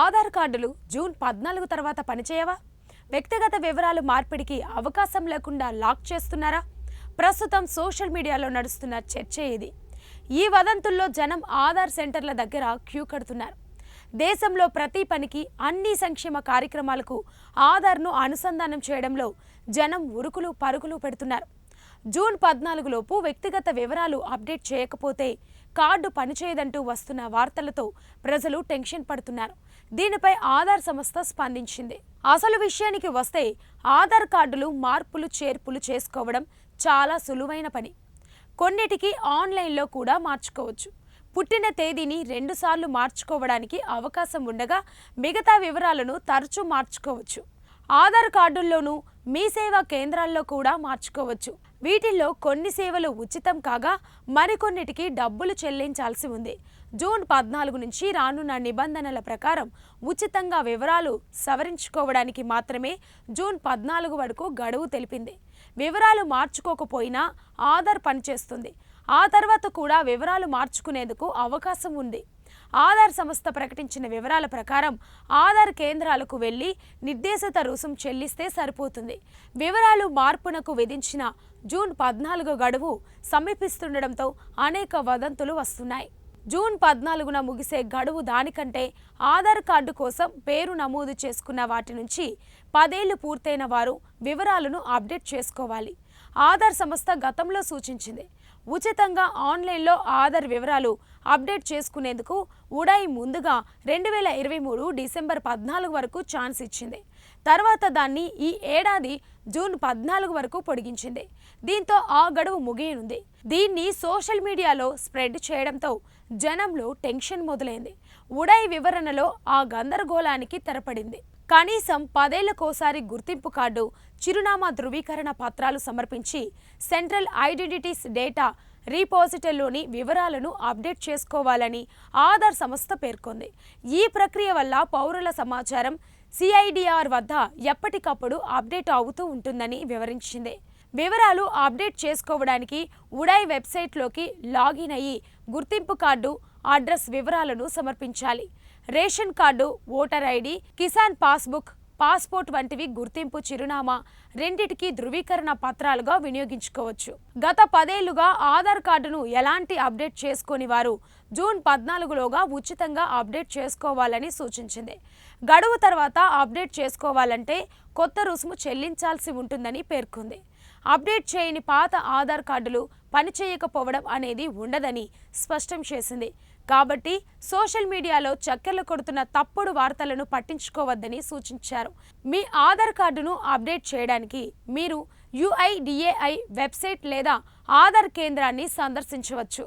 ఆధార్ కార్డులు జూన్ పద్నాలుగు తర్వాత పనిచేయవా? వ్యక్తిగత వివరాలు మార్పిడికి అవకాశం లేకుండా లాక్ చేస్తున్నారా? ప్రస్తుతం సోషల్ మీడియాలో నడుస్తున్న చర్చ ఇది. ఈ వదంతుల్లో జనం ఆధార్ సెంటర్ల దగ్గర క్యూ కడుతున్నారు. దేశంలో ప్రతి పనికి అన్ని సంక్షేమ కార్యక్రమాలకు ఆధార్ను అనుసంధానం చేయడంలో జనం ఉరుకులు పరుగులు పెడుతున్నారు. జూన్ పద్నాలుగులోపు వ్యక్తిగత వివరాలు అప్డేట్ చేయకపోతే కార్డు పనిచేయదంటూ వస్తున్న వార్తలతో ప్రజలు టెన్షన్ పడుతున్నారు. దీనిపై ఆధార్ సంస్థ స్పందించింది. అసలు విషయానికి వస్తే ఆధార్ కార్డులు మార్పులు చేర్పులు చేసుకోవడం చాలా సులువైన పని. కొన్నిటికి ఆన్లైన్లో కూడా మార్చుకోవచ్చు. పుట్టిన తేదీని రెండుసార్లు మార్చుకోవడానికి అవకాశం ఉండగా మిగతా వివరాలను తరచూ మార్చుకోవచ్చు. ఆధార్ కార్డుల్లోనూ మీ సేవా కేంద్రాల్లో కూడా మార్చుకోవచ్చు. వీటిల్లో కొన్ని సేవలు ఉచితం కాగా మరికొన్నిటికి డబ్బులు చెల్లించాల్సి ఉంది. జూన్ పద్నాలుగు నుంచి రానున్న నిబంధనల ప్రకారం ఉచితంగా వివరాలు సవరించుకోవడానికి మాత్రమే జూన్ పద్నాలుగు వరకు గడువు తెలిపింది. వివరాలు మార్చుకోకపోయినా ఆధార్ పనిచేస్తుంది. ఆ తర్వాత కూడా వివరాలు మార్చుకునేందుకు అవకాశం ఉంది. ఆధార్ సంస్థ ప్రకటించిన వివరాల ప్రకారం ఆధార్ కేంద్రాలకు వెళ్ళి నిర్దేశిత రుసుం చెల్లిస్తే సరిపోతుంది. వివరాలు మార్పునకు విధించిన జూన్ పద్నాలుగు గడువు సమీపిస్తుండటంతో అనేక వదంతులు వస్తున్నాయి. జూన్ పద్నాలుగున ముగిసే గడువు దానికంటే ఆధార్ కార్డు కోసం పేరు నమోదు చేసుకున్న వాటి నుంచి పదేళ్ళు పూర్తయిన వారు వివరాలను అప్డేట్ చేసుకోవాలి. ఆధార్ సంస్థ గతంలో సూచించింది. ఉచితంగా ఆన్లైన్లో ఆధార్ వివరాలు అప్డేట్ చేసుకునేందుకు ఉడాయి ముందుగా రెండు వేల ఇరవై మూడు డిసెంబర్ పద్నాలుగు వరకు ఛాన్స్ ఇచ్చింది. తర్వాత దాన్ని ఈ ఏడాది జూన్ పద్నాలుగు వరకు పొడిగించింది. దీంతో ఆ గడువు ముగియనుంది. దీన్ని సోషల్ మీడియాలో స్ప్రెడ్ చేయడంతో జనంలో టెన్షన్ మొదలైంది. ఉడాయి వివరణలో ఆ గందరగోళానికి తెరపడింది. కనీసం పదేళ్ళకోసారి గుర్తింపు కార్డు చిరునామా ధృవీకరణ పత్రాలు సమర్పించి సెంట్రల్ ఐడెంటిటీస్ డేటా రీపాజిటరీలోని వివరాలను అప్డేట్ చేసుకోవాలని ఆధార్ సంస్థ పేర్కొంది. ఈ ప్రక్రియ వల్ల పౌరుల సమాచారం సిఐడిఆర్ వద్ద ఎప్పటికప్పుడు అప్డేట్ అవుతూ ఉంటుందని వివరించింది. వివరాలు అప్డేట్ చేసుకోవడానికి ఉడాయ్ వెబ్సైట్లోకి లాగిన్ అయ్యి గుర్తింపు కార్డు అడ్రస్ వివరాలను సమర్పించాలి. Ration card voter ID Kisan passbook passport వంటివి గుర్తింపు చిరునామా రెండిటికి ధృవీకరణ పత్రాలుగా వినియోగించుకోవచ్చు. గత పదేళ్ళుగా ఆధార్ కార్డును ఎలాంటి అప్డేట్ చేసుకోని వారు జూన్ పద్నాలుగులోగా ఉచితంగా అప్డేట్ చేసుకోవాలని సూచించింది. గడువు తర్వాత అప్డేట్ చేసుకోవాలంటే కొత్త రుసుము చెల్లించాల్సి ఉంటుందని పేర్కొంది. అప్డేట్ చేయని పాత ఆధార్ కార్డులు పనిచేయకపోవడం అనేది ఉండదని స్పష్టం చేసింది. కాబట్టి సోషల్ మీడియాలో చక్కెర్లు కొడుతున్న తప్పుడు వార్తలను పట్టించుకోవద్దని సూచించారు. మీ ఆధార్ కార్డును అప్డేట్ చేయడానికి మీరు యుఐడిఏఐ వెబ్సైట్ లేదా ఆధార్ కేంద్రాన్ని సందర్శించవచ్చు.